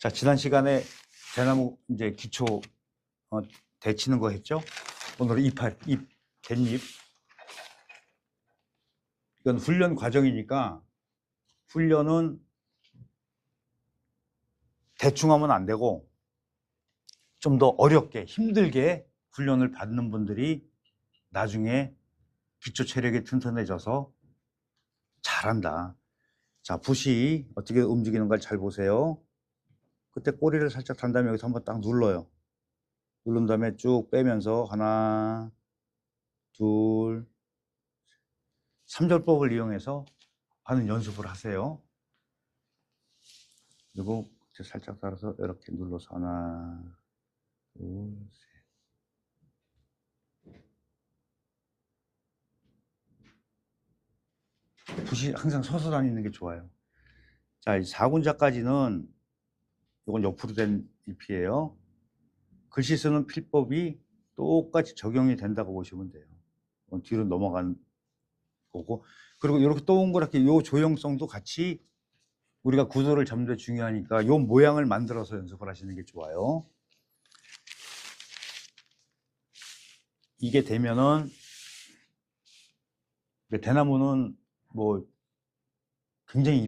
자, 지난 시간에 대나무 이제 기초 어, 데치는 거 했죠? 오늘은 잎할, 잎, 갯잎. 이건 훈련 과정이니까 훈련은 대충 하면 안 되고 좀 더 어렵게 힘들게 훈련을 받는 분들이 나중에 기초 체력이 튼튼해져서 잘한다. 자, 붓이 어떻게 움직이는 걸 잘 보세요. 그때 꼬리를 살짝 단 다음에 여기서 한번 딱 눌러요. 누른 다음에 쭉 빼면서 하나, 둘, 삼절법을 이용해서 하는 연습을 하세요. 그리고 살짝 따라서 이렇게 눌러서 하나, 둘, 셋. 붓이 항상 서서 다니는 게 좋아요. 자, 이 4군자까지는 이건 옆으로 된 잎이에요. 글씨 쓰는 필법이 똑같이 적용이 된다고 보시면 돼요. 뒤로 넘어간 거고. 그리고 이렇게 동그랗게 요 조형성도 같이 우리가 구도를 잡는 데 중요하니까 요 모양을 만들어서 연습을 하시는 게 좋아요. 이게 되면은 대나무는 뭐 굉장히